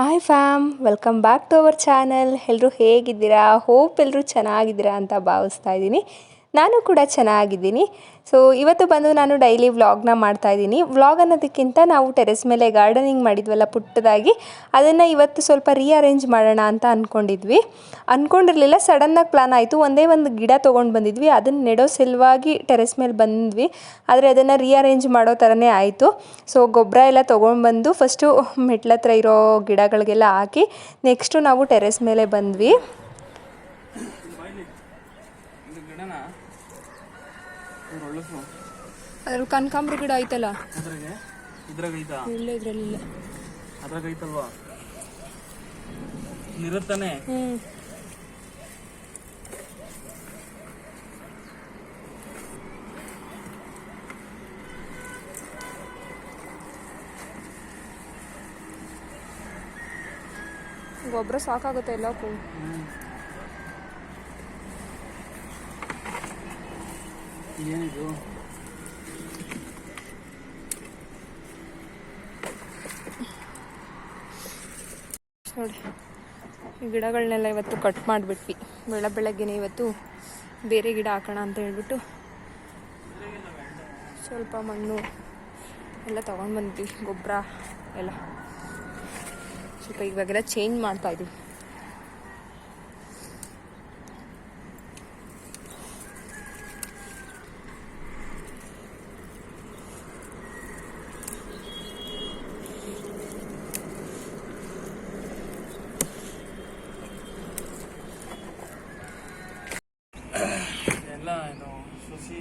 Hi fam welcome back to our channel ಎಲ್ಲರೂ ಹೇಗಿದ್ದೀರಾ? Hope ಎಲ್ಲರೂ ಚೆನ್ನಾಗಿದ್ದೀರಾ ಅಂತ ಭಾವಿಸ್ತಾ ಇದ್ದೀನಿ. ನಾನು ಕೂಡ ಚೆನ್ನಾಗಿದ್ದೀನಿ. ಸೊ ಇವತ್ತು ಬಂದು ನಾನು ಡೈಲಿ ವ್ಲಾಗ್ನ ಮಾಡ್ತಾ ಇದ್ದೀನಿ. ವ್ಲಾಗ್ ಅನ್ನೋದಕ್ಕಿಂತ ನಾವು ಟೆರೆಸ್ ಮೇಲೆ ಗಾರ್ಡನಿಂಗ್ ಮಾಡಿದ್ವಲ್ಲ ಪುಟ್ಟದಾಗಿ, ಅದನ್ನು ಇವತ್ತು ಸ್ವಲ್ಪ ರೀಅರೇಂಜ್ ಮಾಡೋಣ ಅಂತ ಅಂದ್ಕೊಂಡಿದ್ವಿ ಅಂದ್ಕೊಂಡಿರಲಿಲ್ಲ ಸಡನ್ನಾಗಿ ಪ್ಲಾನ್ ಆಯಿತು. ಒಂದೇ ಒಂದು ಗಿಡ ತೊಗೊಂಡು ಬಂದಿದ್ವಿ. ಅದನ್ನು ನೆಡೋ ಸಲುವಾಗಿ ಟೆರೆಸ್ ಮೇಲೆ ಬಂದ್ವಿ. ಆದರೆ ಅದನ್ನು ರೀಅರೇಂಜ್ ಮಾಡೋ ಥರನೇ ಆಯಿತು. ಸೊ ಗೊಬ್ಬರ ಎಲ್ಲ ತೊಗೊಂಡ್ಬಂದು ಫಸ್ಟು ಮೆಟ್ಲ ಹತ್ರ ಇರೋ ಗಿಡಗಳಿಗೆಲ್ಲ ಹಾಕಿ ನೆಕ್ಸ್ಟು ನಾವು ಟೆರೆಸ್ ಮೇಲೆ ಬಂದ್ವಿ. ಇದು ಗಿಡನ? ಒಳಸು ಅದ್ರ ಕನಕಾಂಬ್ರ ಗಿಡ ಐತಲ್ಲ? ಅದ್ರಾಗೆ? ಇದ್ರಾಗ ಐತಾ ಇಲ್ಲ. ಇದರಲ್ಲಿಲ್ಲ ಅದ್ರಾಗ ಐತಲ್ವಾ ನಿರುತ್ತಾನೆ ಹ್ಞೂ ಗೊಬ್ಬರ ಸಾಕಾಗುತ್ತೆ ಎಲ್ಲಕ್ಕೂ ಏನಿದು? ನೋಡಿ, ಈ ಗಿಡಗಳನ್ನೆಲ್ಲ ಇವತ್ತು ಕಟ್ ಮಾಡಿಬಿಟ್ವಿ. ಬೆಳ ಬೆಳಗ್ಗೆನೆ ಇವತ್ತು ಬೇರೆ ಗಿಡ ಹಾಕೋಣ ಅಂತ ಹೇಳ್ಬಿಟ್ಟು ಸ್ವಲ್ಪ ಮಣ್ಣು ಎಲ್ಲ ತೊಗೊಂಡು ಬಂದ್ವಿ ಗೊಬ್ಬರ ಎಲ್ಲ. ಸ್ವಲ್ಪ ಇವಾಗೆಲ್ಲ ಚೇಂಜ್ ಮಾಡ್ತಾ ಇದ್ದೀವಿ ಎಲ್ಲ ಇದು ಸುಸಿ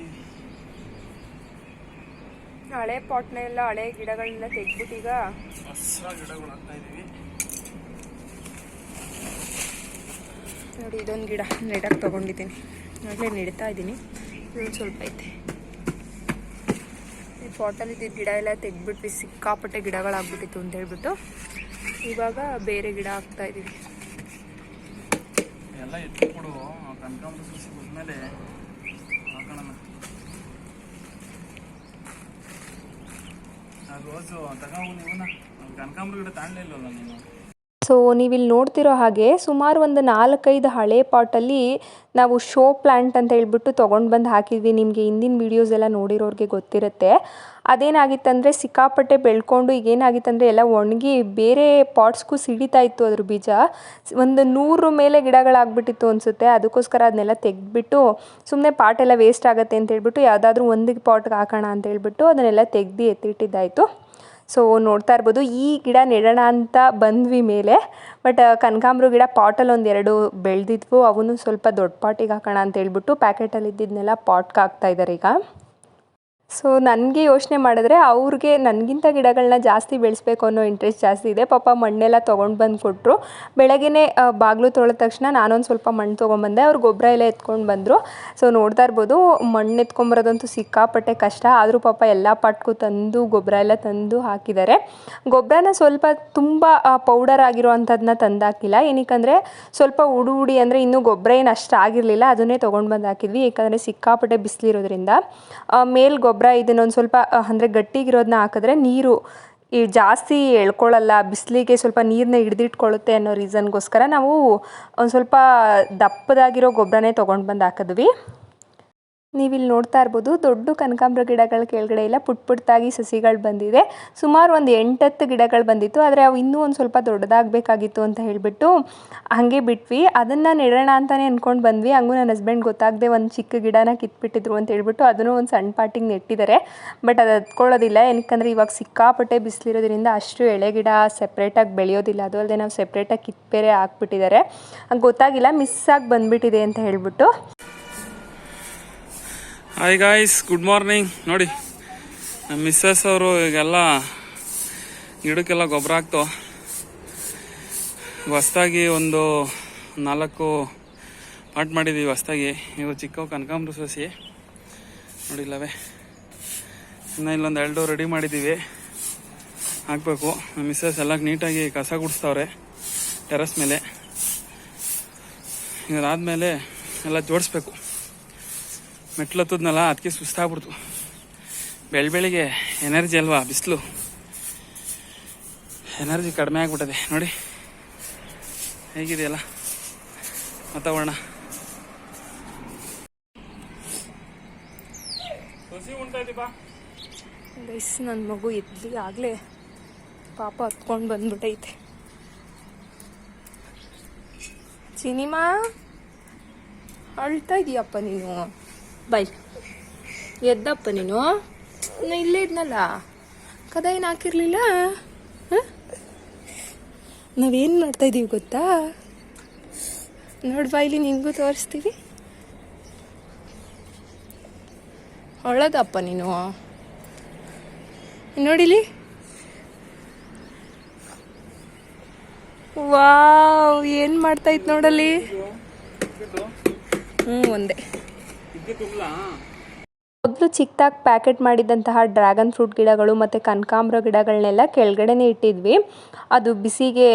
ಹಳೆ ಪಾಟ್ನೆಲ್ಲ ಹಳೆ ಗಿಡಗಳನ್ನೆಲ್ಲ ತೆಗ್ದ್ಬಿಟ್ಟು ಈಗ ಹೊಸ ಗಿಡಗಳು ಹಾಕ್ತಾ ಇದೀವಿ. ನೋಡಿ ಇದೊಂದು ಗಿಡ ನೆಡಕ್ಕೆ ತಗೊಂಡಿದ್ದೀನಿ. ಆಗಲೇ ನೆಡ್ತಾ ಇದ್ದೀನಿ ಇದೊಂದು ಸ್ವಲ್ಪ ಐತೆ. ಈ ಪಾಟಲ್ಲಿ ಇದ್ದಿದ್ದ ಗಿಡ ಎಲ್ಲ ತೆಗ್ದ್ಬಿಟ್ವಿ. ಸಿಕ್ಕಾಪಟ್ಟೆ ಗಿಡಗಳಾಗ್ಬಿಟ್ಟಿತ್ತು ಅಂತ ಹೇಳ್ಬಿಟ್ಟು. ಇವಾಗ ಬೇರೆ ಗಿಡ ಹಾಕ್ತಾ ಇದ್ದೀವಿ ಎಲ್ಲ ಎತ್ಕೊಡು ಕನಕಾಂಬರ ಸಸಿ ಬಂದ್ಮೇಲೆ ಹಾಕೋಣ ಆ ರೋಸು ತಗೊಂಡು ಇವನ್ನ ಕನಕಾಂಬರ ಗಿಡ ತಾಂಡ್ಲೇ ಇಲ್ವಲ್ಲ ನೀನು? ಸೊ ನೀವಿಲ್ಲಿ ನೋಡ್ತಿರೋ ಹಾಗೆ ಸುಮಾರು ಒಂದು ನಾಲ್ಕೈದು ಹಳೆ ಪಾಟಲ್ಲಿ ನಾವು ಶೋ ಪ್ಲ್ಯಾಂಟ್ ಅಂತ ಹೇಳ್ಬಿಟ್ಟು ತೊಗೊಂಡು ಬಂದು ಹಾಕಿದ್ವಿ. ನಿಮಗೆ ಹಿಂದಿನ ವೀಡಿಯೋಸ್ ಎಲ್ಲ ನೋಡಿರೋರಿಗೆ ಗೊತ್ತಿರುತ್ತೆ. ಅದೇನಾಗಿತ್ತಂದರೆ ಸಿಕ್ಕಾಪಟ್ಟೆ ಬೆಳ್ಕೊಂಡು ಈಗ ಏನಾಗಿತ್ತಂದರೆ ಎಲ್ಲ ಒಣಗಿ ಬೇರೆ ಪಾಟ್ಸ್ಗೂ ಸಿಡಿತಾ ಇತ್ತು ಅದ್ರ ಬೀಜ. ಒಂದು ನೂರು ಮೇಲೆ ಗಿಡಗಳಾಗ್ಬಿಟ್ಟಿತ್ತು ಅನಿಸುತ್ತೆ. ಅದಕ್ಕೋಸ್ಕರ ಅದನ್ನೆಲ್ಲ ತೆಗೆದ್ಬಿಟ್ಟು ಸುಮ್ಮನೆ ಪಾಟ್ ಎಲ್ಲ ವೇಸ್ಟ್ ಆಗುತ್ತೆ ಅಂತ ಹೇಳ್ಬಿಟ್ಟು ಯಾವುದಾದ್ರೂ ಒಂದು ಪಾಟ್ಗೆ ಹಾಕೋಣ ಅಂತ ಹೇಳ್ಬಿಟ್ಟು ಅದನ್ನೆಲ್ಲ ತೆಗ್ದು ಎತ್ತಿಟ್ಟಿದ್ದಾಯಿತು. ಸೊ ನೋಡ್ತಾ ಇರ್ಬೋದು, ಈ ಗಿಡ ನೆಡೋಣ ಅಂತ ಬಂದ್ವಿ ಮೇಲೆ ಬಟ್ ಕನಕಾಂಬ್ರ ಗಿಡ ಪಾಟಲ್ಲಿ ಒಂದು ಎರಡು ಬೆಳೆದಿದ್ವು, ಅವನು ಸ್ವಲ್ಪ ದೊಡ್ಡ ಪಾಟಿಗೆ ಹಾಕೋಣ ಅಂತ ಹೇಳ್ಬಿಟ್ಟು ಪ್ಯಾಕೆಟಲ್ಲಿ ಇದ್ದಿದ್ದನ್ನೆಲ್ಲ ಪಾಟ್ಗೆ ಹಾಕ್ತಾ ಇದ್ದಾರೆ ಈಗ. ಸೊ ನನಗೆ ಯೋಚನೆ ಮಾಡಿದ್ರೆ ಅವ್ರಿಗೆ ನನಗಿಂತ ಗಿಡಗಳನ್ನ ಜಾಸ್ತಿ ಬೆಳೆಸ್ಬೇಕು ಅನ್ನೋ ಇಂಟ್ರೆಸ್ಟ್ ಜಾಸ್ತಿ ಇದೆ. ಪಾಪ ಮಣ್ಣೆಲ್ಲ ತೊಗೊಂಡು ಬಂದು ಕೊಟ್ಟರು ಬೆಳಗ್ಗೆನೇ ಬಾಗಿಲು ತೊಳೆದ ತಕ್ಷಣ ನಾನೊಂದು ಸ್ವಲ್ಪ ಮಣ್ಣು ತೊಗೊಂಬಂದೆ. ಅವ್ರು ಗೊಬ್ಬರ ಎಲ್ಲ ಎತ್ಕೊಂಡು ಬಂದರು. ಸೊ ನೋಡ್ತಾ ಇರ್ಬೋದು, ಮಣ್ಣು ಎತ್ಕೊಂಬರೋದಂತೂ ಸಿಕ್ಕಾಪಟ್ಟೆ ಕಷ್ಟ. ಆದರೂ ಪಾಪ ಎಲ್ಲ ಪಾಟ್ಗೂ ತಂದು ಗೊಬ್ಬರ ಎಲ್ಲ ತಂದು ಹಾಕಿದ್ದಾರೆ. ಗೊಬ್ಬರನ ಸ್ವಲ್ಪ ತುಂಬ ಪೌಡರ್ ಆಗಿರೋ ಅಂಥದ್ದನ್ನ ತಂದಾಕಿಲ್ಲ. ಏನಕ್ಕಂದರೆ, ಸ್ವಲ್ಪ ಉಡು ಉಡಿ ಅಂದರೆ ಇನ್ನೂ ಗೊಬ್ಬರ ಏನು ಅಷ್ಟು ಆಗಿರಲಿಲ್ಲ. ಅದನ್ನೇ ತೊಗೊಂಡು ಬಂದು ಹಾಕಿದ್ವಿ. ಏಕೆಂದರೆ ಸಿಕ್ಕಾಪಟ್ಟೆ ಬಿಸಿಲಿರೋದ್ರಿಂದ. ಮೇಲ್ ಗೊಬ್ಬರ ಇದನ್ನೊಂದು ಸ್ವಲ್ಪ ಅಂದರೆ ಗಟ್ಟಿಗಿರೋದನ್ನ ಹಾಕಿದ್ರೆ ನೀರು ಈ ಜಾಸ್ತಿ ಎಳ್ಕೊಳ್ಳಲ್ಲ, ಬಿಸಿಲಿಗೆ ಸ್ವಲ್ಪ ನೀರನ್ನ ಹಿಡ್ದಿಟ್ಕೊಳ್ಳುತ್ತೆ ಅನ್ನೋ ರೀಸನ್ಗೋಸ್ಕರ ನಾವು ಒಂದು ಸ್ವಲ್ಪ ದಪ್ಪದಾಗಿರೋ ಗೊಬ್ಬರನೇ ತೊಗೊಂಡು ಬಂದು ಹಾಕಿದ್ವಿ. ನೀವಿಲ್ಲಿ ನೋಡ್ತಾ ಇರ್ಬೋದು, ದೊಡ್ಡ ಕನಕಾಂಬ್ರ ಗಿಡಗಳ ಕೆಳಗಡೆ ಎಲ್ಲ ಪುಟ್ ಪುಟ್ಟಾಗಿ ಸಸಿಗಳು ಬಂದಿದೆ. ಸುಮಾರು ಒಂದು ಎಂಟತ್ತು ಗಿಡಗಳು ಬಂದಿತ್ತು, ಆದರೆ ಅವು ಇನ್ನೂ ಒಂದು ಸ್ವಲ್ಪ ದೊಡ್ಡದಾಗಬೇಕಾಗಿತ್ತು ಅಂತ ಹೇಳಿಬಿಟ್ಟು ಹಾಗೆ ಬಿಟ್ವಿ. ಅದನ್ನು ನೆಡೋಣ ಅಂತಲೇ ಅಂದ್ಕೊಂಡು ಬಂದ್ವಿ. ಹಂಗೂ ನನ್ನ ಹಸ್ಬೆಂಡ್ ಗೊತ್ತಾಗದೆ ಒಂದು ಚಿಕ್ಕ ಗಿಡನ ಕಿತ್ಬಿಟ್ಟಿದ್ರು ಅಂತ ಹೇಳ್ಬಿಟ್ಟು ಅದನ್ನು ಒಂದು ಸಣ್ಣ ಪಾಟಿಗೆ ನೆಟ್ಟಿದ್ದಾರೆ. ಬಟ್ ಅದು ಹತ್ಕೊಳ್ಳೋದಿಲ್ಲ ಏನಕ್ಕಂದರೆ ಇವಾಗ ಸಿಕ್ಕಾಪಟ್ಟೆ ಬಿಸಿಲಿರೋದ್ರಿಂದ ಅಷ್ಟು ಎಳೆ ಗಿಡ ಸೆಪ್ರೇಟಾಗಿ ಬೆಳೆಯೋದಿಲ್ಲ. ಅದು ಅಲ್ಲದೆ ನಾವು ಸಪ್ರೇಟಾಗಿ ಕಿತ್ಬೇರೆ ಹಾಕ್ಬಿಟ್ಟಿದ್ದಾರೆ. ಹಂಗೆ ಗೊತ್ತಾಗಿಲ್ಲ ಮಿಸ್ ಆಗಿ ಬಂದುಬಿಟ್ಟಿದೆ ಅಂತ ಹೇಳ್ಬಿಟ್ಟು. ಹಾಯ್ ಗಾಯ್ಸ್ ಗುಡ್ ಮಾರ್ನಿಂಗ್ ನೋಡಿ, ನಮ್ಮ ಮಿಸ್ಸಸ್ ಅವರು ಈಗೆಲ್ಲ ಗಿಡಕ್ಕೆಲ್ಲ ಗೊಬ್ಬರ ಹಾಕ್ತು. ಹೊಸ್ದಾಗಿ ಒಂದು ನಾಲ್ಕು ಪಾಟ್ ಮಾಡಿದ್ದೀವಿ ಹೊಸ್ದಾಗಿ. ಇವು ಚಿಕ್ಕವು ಕನಕಾಂಬ್ರ ಸಸಿ. ನೋಡಿಲ್ಲವೇ ಇನ್ನು ಇಲ್ಲೊಂದು ಎರಡು ರೆಡಿ ಮಾಡಿದ್ದೀವಿ ಹಾಕಬೇಕು. ನಮ್ಮ ಮಿಸ್ಸಸ್ ಎಲ್ಲ ನೀಟಾಗಿ ಕಸ ಗುಡಿಸ್ತವ್ರೆ ಟೆರಸ್ ಮೇಲೆ. ಇವರಾದ್ಮೇಲೆ ಎಲ್ಲ ಜೋಡಿಸ್ಬೇಕು. ಮೆಟ್ಲು ಹತ್ತದ್ನಲ್ಲ ಅದಕ್ಕೆ ಸುಸ್ತಾಗ್ಬಿಡ್ತು. ಬೆಳ್ ಬೆಳಿಗ್ಗೆ ಎನರ್ಜಿ ಅಲ್ವಾ, ಬಿಸಿಲು. ಎನರ್ಜಿ ಕಡಿಮೆ ಆಗ್ಬಿಟ್ಟದೆ. ನೋಡಿ, ಹೇಗಿದೆಯಲ್ಲ? ವಾತಾವರಣ. ಗೈಸ್ ನನ್ನ ಮಗು ಇದ್ಲಿ ಆಗಲೇ ಪಾಪ ಹತ್ಕೊಂಡು ಬಂದ್ಬಿಟ್ಟೈತೆ. ಸಿನಿಮಾ? ಅಳ್ತಾ ಇದೀಯಪ್ಪ ನೀನು? ಬೈ. ಎದ್ದಪ್ಪ ನೀನು. ಇಲ್ಲೇ ಇದ್ನಲ್ಲ. ಕದ ಏನು ಹಾಕಿರ್ಲಿಲ್ಲ? ನಾವೇನು ಮಾಡ್ತಾ ಇದ್ದೀವಿ ಗೊತ್ತಾ? ನೋಡ್ಬಾ ಇಲ್ಲಿ ನಿನಗೂ ತೋರಿಸ್ತೀವಿ. ಒಳ್ಳದಪ್ಪ ನೀನು. ನೋಡಿಲಿ? ವಾವ್, ಏನು ಮಾಡ್ತಾ ಇತ್ತು ನೋಡಲ್ಲಿ? ಹ್ಞೂ ಒಂದೇ. Nói 啊 ಮೊದಲು ಚಿಕ್ಕದಾಗಿ ಪ್ಯಾಕೆಟ್ ಮಾಡಿದಂತಹ ಡ್ರ್ಯಾಗನ್ ಫ್ರೂಟ್ ಗಿಡಗಳು ಮತ್ತು ಕನಕಾಂಬ್ರ ಗಿಡಗಳನ್ನೆಲ್ಲ ಕೆಳಗಡೆನೇ ಇಟ್ಟಿದ್ವಿ. ಅದು ಬಿಸಿಗೆ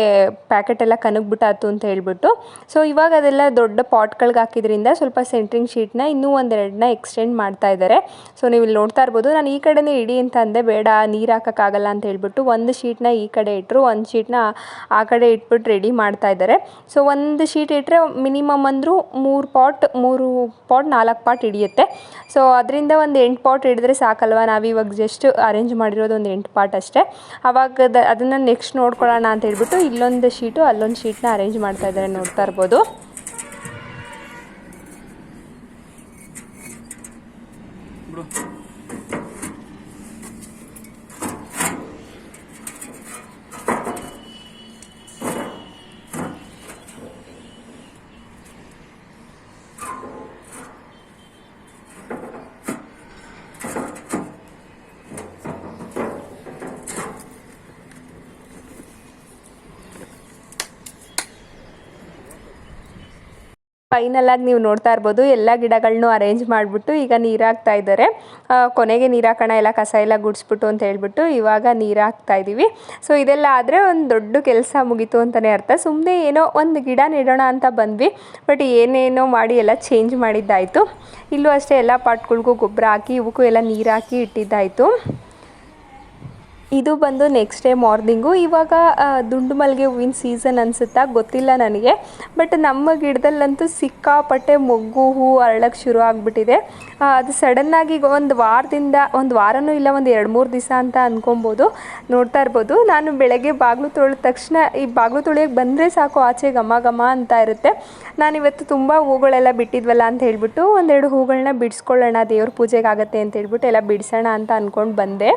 ಪ್ಯಾಕೆಟ್ ಎಲ್ಲ ಕನಗ್ಬಿಟ್ಟಾತು ಅಂತ ಹೇಳ್ಬಿಟ್ಟು. ಸೊ ಇವಾಗ ಅದೆಲ್ಲ ದೊಡ್ಡ ಪಾಟ್ಗಳಿಗೆ ಹಾಕಿದ್ರಿಂದ ಸ್ವಲ್ಪ ಸೆಂಟ್ರಿಂಗ್ ಶೀಟ್ನ ಇನ್ನೂ ಒಂದೆರಡನ್ನ ಎಕ್ಸ್ಟೆಂಡ್ ಮಾಡ್ತಾ ಇದ್ದಾರೆ ಸೊ ನೀವು ಇಲ್ಲಿ ನೋಡ್ತಾ ಇರ್ಬೋದು, ನಾನು ಈ ಕಡೆನೇ ಇಡಿ ಅಂತ ಅಂದೆ, ಬೇಡ, ನೀರು ಹಾಕೋಕ್ಕಾಗಲ್ಲ ಅಂತ ಹೇಳ್ಬಿಟ್ಟು ಒಂದು ಶೀಟ್ನ ಈ ಕಡೆ ಇಟ್ಟರು ಒಂದು ಶೀಟ್ನ ಆ ಕಡೆ ಇಟ್ಬಿಟ್ಟು ರೆಡಿ ಮಾಡ್ತಾ ಇದ್ದಾರೆ ಸೊ ಒಂದು ಶೀಟ್ ಇಟ್ಟರೆ ಮಿನಿಮಮ್ ಅಂದರೂ ಮೂರು ಪಾಟ್ ಮೂರು ಪಾಟ್ ನಾಲ್ಕು ಪಾಟ್ ಹಿಡಿಯುತ್ತೆ. ಸೊ ಅದರಿಂದ ಒಂದು ಎಂಟು ಪಾಟ್ ಹಿಡಿದ್ರೆ ಸಾಕಲ್ವ? ನಾವು ಇವಾಗ ಜಸ್ಟ್ ಅರೇಂಜ್ ಮಾಡಿರೋದು ಒಂದು ಎಂಟು ಪಾಟ್ ಅಷ್ಟೇ. ಅವಾಗ ಅದನ್ನು ನೆಕ್ಸ್ಟ್ ನೋಡ್ಕೊಳ್ಳೋಣ ಅಂತ ಹೇಳ್ಬಿಟ್ಟು ಇಲ್ಲೊಂದು ಶೀಟು ಅಲ್ಲೊಂದು ಶೀಟ್ನ ಅರೇಂಜ್ ಮಾಡ್ತಾ ಇದ್ದಾರೆ ನೋಡ್ತಾ ಇರ್ಬೋದು. ಫೈನಲ್ ಆಗಿ ನೀವು ನೋಡ್ತಾ ಇರ್ಬೋದು. ಎಲ್ಲ ಗಿಡಗಳನ್ನೂ ಅರೇಂಜ್ ಮಾಡಿಬಿಟ್ಟು ಈಗ ನೀರು ಹಾಕ್ತಾ ಇದ್ದಾರೆ ಕೊನೆಗೆ ನೀರು ಹಾಕೋಣ ಎಲ್ಲ ಕಸ ಎಲ್ಲ ಗುಡಿಸ್ಬಿಟ್ಟು ಅಂತ ಹೇಳ್ಬಿಟ್ಟು ಇವಾಗ ನೀರು ಹಾಕ್ತಾ ಇದ್ದೀವಿ ಸೊ ಇದೆಲ್ಲ ಆದರೆ ಒಂದು ದೊಡ್ಡ ಕೆಲಸ ಮುಗೀತು ಅಂತಲೇ ಅರ್ಥ. ಸುಮ್ಮನೆ ಏನೋ ಒಂದು ಗಿಡ ನೆಡೋಣ ಅಂತ ಬಂದ್ವಿ. ಬಟ್ ಏನೇನೋ ಮಾಡಿ ಎಲ್ಲ ಚೇಂಜ್ ಮಾಡಿದ್ದಾಯಿತು. ಇಲ್ಲೂ ಅಷ್ಟೇ ಎಲ್ಲ ಪಾಟ್ಗಳಿಗೂ ಗೊಬ್ಬರ ಹಾಕಿ, ಇವಕ್ಕೂ ಎಲ್ಲ ನೀರು ಹಾಕಿ ಇಟ್ಟಿದ್ದಾಯಿತು. ಇದು ಬಂದು ನೆಕ್ಸ್ಟ್ ಡೇ ಮಾರ್ನಿಂಗು ಇವಾಗ ದುಂಡು ಮಲ್ಲಿಗೆ ಹೂವಿನ ಸೀಸನ್ ಅನಿಸುತ್ತಾ? ಗೊತ್ತಿಲ್ಲ ನನಗೆ. ಬಟ್ ನಮ್ಮ ಗಿಡದಲ್ಲಂತೂ ಸಿಕ್ಕಾಪಟ್ಟೆ ಮೊಗ್ಗು, ಹೂ ಅರಳಕ್ಕೆ ಶುರು ಆಗಿಬಿಟ್ಟಿದೆ. ಅದು ಸಡನ್ನಾಗಿ ಒಂದು ವಾರದಿಂದ, ಒಂದು ವಾರನೂ ಇಲ್ಲ, ಒಂದು ಎರಡು ಮೂರು ದಿವಸ ಅಂತ ಅಂದ್ಕೊಬೋದು ನೋಡ್ತಾ ಇರ್ಬೋದು. ನಾನು ಬೆಳಗ್ಗೆ ಬಾಗಿಲು ತೊಳೆದ ತಕ್ಷಣ, ಈ ಬಾಗಿಲು ತೊಳೆಯೋಕ್ಕೆ ಬಂದರೆ ಸಾಕು, ಆಚೆ ಘಮ ಘಮ ಅಂತ ಇರುತ್ತೆ. ನಾನಿವತ್ತು ತುಂಬ ಹೂಗಳೆಲ್ಲ ಬಿಟ್ಟಿದ್ವಲ್ಲ ಅಂತ ಹೇಳ್ಬಿಟ್ಟು ಒಂದೆರಡು ಹೂಗಳನ್ನ ಬಿಡಿಸ್ಕೊಳ್ಳೋಣ, ದೇವ್ರ ಪೂಜೆಗೆ ಅಂತ ಹೇಳ್ಬಿಟ್ಟು ಎಲ್ಲ ಬಿಡಿಸೋಣ ಅಂತ ಅಂದ್ಕೊಂಡು ಬಂದೆ.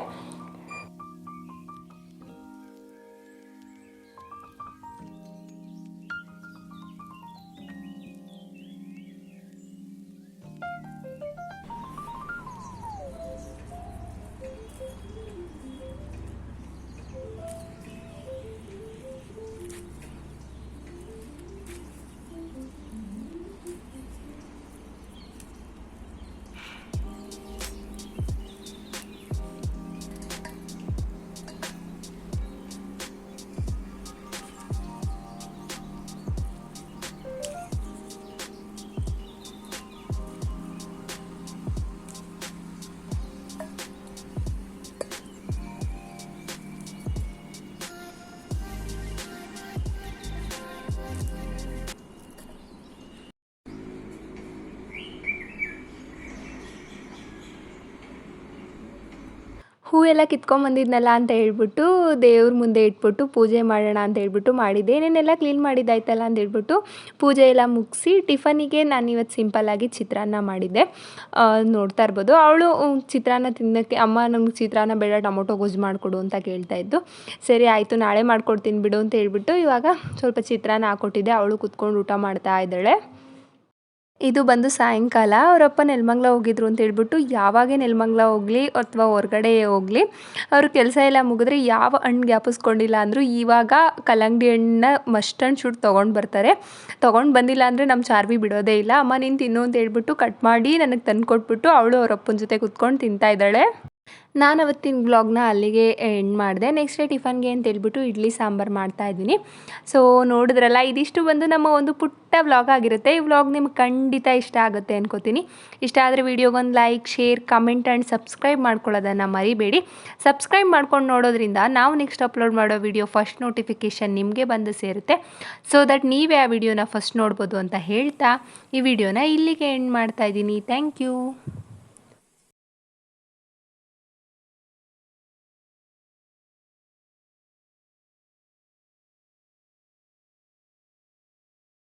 ಹೂವೆಲ್ಲ ಕಿತ್ಕೊಂಡ್ಬಂದಿದ್ನಲ್ಲ ಅಂತ ಹೇಳ್ಬಿಟ್ಟು ದೇವ್ರ ಮುಂದೆ ಇಟ್ಬಿಟ್ಟು ಪೂಜೆ ಮಾಡೋಣ ಅಂತ ಹೇಳ್ಬಿಟ್ಟು ಮಾಡಿದ್ದೆ ಏನೇನೆಲ್ಲ ಕ್ಲೀನ್ ಮಾಡಿದ್ದಾಯ್ತಲ್ಲ ಅಂತ ಹೇಳ್ಬಿಟ್ಟು ಪೂಜೆ ಎಲ್ಲ ಮುಗಿಸಿ ಟಿಫನಿಗೆ ನಾನು ಇವತ್ತು ಸಿಂಪಲ್ಲಾಗಿ ಚಿತ್ರಾನ್ನ ಮಾಡಿದ್ದೆ. ನೋಡ್ತಾ ಇರ್ಬೋದು. ಅವಳು ಚಿತ್ರಾನ್ನ ತಿನ್ನೋಕ್ಕೆ, ಅಮ್ಮ ನಮ್ಗೆ ಚಿತ್ರಾನ್ನ ಬೇಡ, ಟೊಮೊಟೊ ಗೊಜ್ಜು ಮಾಡಿಕೊಡು ಅಂತ ಕೇಳ್ತಾ ಇದ್ದು, ಸರಿ, ಆಯಿತು, ನಾಳೆ ಮಾಡ್ಕೊಡ್ತೀನಿ ಬಿಡು ಅಂತ ಹೇಳ್ಬಿಟ್ಟು ಇವಾಗ ಸ್ವಲ್ಪ ಚಿತ್ರಾನ್ನ ಹಾಕ್ಕೊಟ್ಟಿದ್ದೆ ಅವಳು ಕುತ್ಕೊಂಡು ಊಟ ಮಾಡ್ತಾ ಇದ್ದಾಳೆ. ಇದು ಬಂದು ಸಾಯಂಕಾಲ ಅವರಪ್ಪ ನೆಲಮಂಗ್ಲ ಹೋಗಿದ್ರು ಅಂತ ಹೇಳ್ಬಿಟ್ಟು ಯಾವಾಗೇ ನೆಲಮಂಗ್ಲ ಹೋಗಲಿ ಅಥವಾ ಹೊರಗಡೆ ಹೋಗಲಿ, ಅವರು ಕೆಲಸ ಎಲ್ಲ ಮುಗಿದ್ರೆ ಯಾವ ಹಣ್ಣು ಜ್ಞಾಪಿಸ್ಕೊಂಡಿಲ್ಲ ಅಂದರೂ ಇವಾಗ ಕಲ್ಲಂಗಡಿ ಹಣ್ಣನ್ನ ಮಸ್ಟ್ ಹಣ್ಣು ಶೂಟ್ ತೊಗೊಂಡು ಬರ್ತಾರೆ. ತೊಗೊಂಡು ಬಂದಿಲ್ಲ ಅಂದರೆ ನಮ್ಮ ಚಾರ್ವಿ ಬಿಡೋದೇ ಇಲ್ಲ. ಅಮ್ಮ ನೀನು ತಿನ್ನು ಅಂತ ಹೇಳ್ಬಿಟ್ಟು ಕಟ್ ಮಾಡಿ ನನಗೆ ತಂದು ಕೊಟ್ಬಿಟ್ಟು ಅವಳು ಅವರಪ್ಪನ ಜೊತೆ ಕುತ್ಕೊಂಡು ತಿಂತಾ ಇದ್ದಾಳೆ. ನಾನು ಅವತ್ತಿನ ಬ್ಲಾಗ್ನ ಅಲ್ಲಿಗೆ ಎಂಡ್ ಮಾಡಿದೆ. ನೆಕ್ಸ್ಟ್ ಡೇ ಟಿಫನ್ಗೆ ಅಂತ ಹೇಳ್ಬಿಟ್ಟು ಇಡ್ಲಿ ಸಾಂಬಾರು ಮಾಡ್ತಾ ಇದ್ದೀನಿ. ಸೊ ನೋಡಿದ್ರಲ್ಲ, ಇದಿಷ್ಟು ಬಂದು ನಮ್ಮ ಒಂದು ಪುಟ್ಟ ವ್ಲಾಗ್ ಆಗಿರುತ್ತೆ. ಈ ವ್ಲಾಗ್ ನಿಮ್ಗೆ ಖಂಡಿತ ಇಷ್ಟ ಆಗುತ್ತೆ ಅನ್ಕೋತೀನಿ. ಇಷ್ಟ ಆದರೆ ವಿಡಿಯೋಗೊಂದು like share comment and subscribe ಮಾಡ್ಕೊಳ್ಳೋದನ್ನು ಮರಿಬೇಡಿ. ಸಬ್ಸ್ಕ್ರೈಬ್ ಮಾಡ್ಕೊಂಡು ನೋಡೋದ್ರಿಂದ ನಾವು ನೆಕ್ಸ್ಟ್ ಅಪ್ಲೋಡ್ ಮಾಡೋ ವಿಡಿಯೋ ಫಸ್ಟ್ ನೋಟಿಫಿಕೇಷನ್ ನಿಮಗೆ ಬಂದು ಸೇರುತ್ತೆ. ಸೊ ದಟ್ ನೀವೇ ಆ ವಿಡಿಯೋನ ಫಸ್ಟ್ ನೋಡ್ಬೋದು ಅಂತ ಹೇಳ್ತಾ ಈ ವಿಡಿಯೋನ ಇಲ್ಲಿಗೆ ಎಂಡ್ ಮಾಡ್ತಾ ಇದ್ದೀನಿ. Thank you